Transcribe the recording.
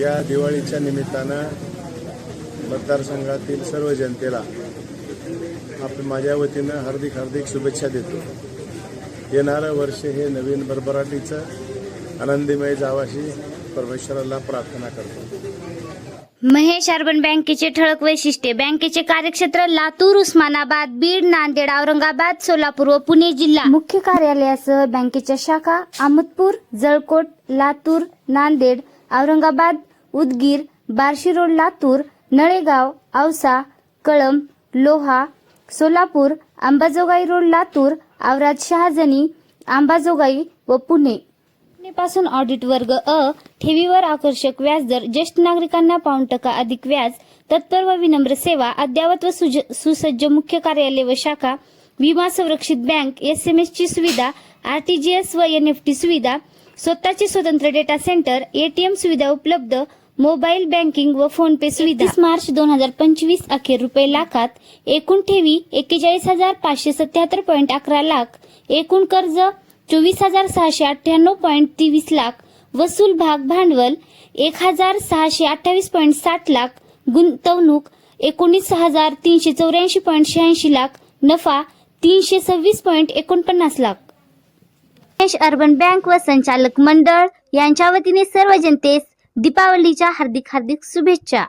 या दिवाळीच्या निमित्तानं मतदारसंघातील सर्व जनतेला आपण माझ्या वतीनं हार्दिक हार्दिक शुभेच्छा देतो. येणारं वर्ष हे नवीन भरभराटीचं आनंदीमय जावाशी परमेश्वराला प्रार्थना करतो. महेश अर्बन बँकेचे ठळक वैशिष्ट्ये बँकेचे कार्यक्षेत्र लातूर उस्मानाबाद बीड नांदेड औरंगाबाद सोलापूर व पुणे जिल्हा. मुख्य कार्यालयासह बँकेच्या शाखा अहमदपूर जळकोट लातूर नांदेड औरंगाबाद उदगीर बार्शी रोड लातूर नळेगाव औसा कळंब लोहा सोलापूर अंबाजोगाई रोड लातूर आवराज शहाजनी अंबाजोगाई व पुणे. पासून ऑडिट वर्ग अ ठेवीवर आकर्षक व्याजदर ज्येष्ठ नागरिकांना पाऊण टक्का अधिक व्याज तत्पर व विनम्र सेवा अद्ययावत व सुज- सुसज्ज मुख्य कार्यालय व शाखा विमा संरक्षित बँक एस एम एस ची सुविधा आरटीजीएस व एन एफ टी सुविधा स्वतःचे स्वतंत्र डेटा सेंटर एटीएम सुविधा उपलब्ध मोबाईल बँकिंग व फोन पे सुविधा. मार्च दोन हजार पंचवीस अखेर रुपये लाखात एकूण ठेवी एक्केचाळीस हजार पाचशे सत्याहत्तर पॉईंट अकरा लाख एकूण कर्ज चोवीस हजार सहाशे अठ्ठ्याण्णव पॉईंट तेवीस लाख वसूल भाग भांडवल एक हजार सहाशे अठ्ठावीस पॉईंट साठ लाख गुंतवणूक एकोणीस हजार तीनशे चौऱ्याऐंशी पॉईंट शहाऐंशी लाख नफा तीनशे सव्वीस पॉईंट एकोणपन्नास लाख. गणेश अर्बन बँक व संचालक मंडळ यांच्या वतीने सर्व जनतेस दीपावलीच्या हार्दिक हार्दिक शुभेच्छा.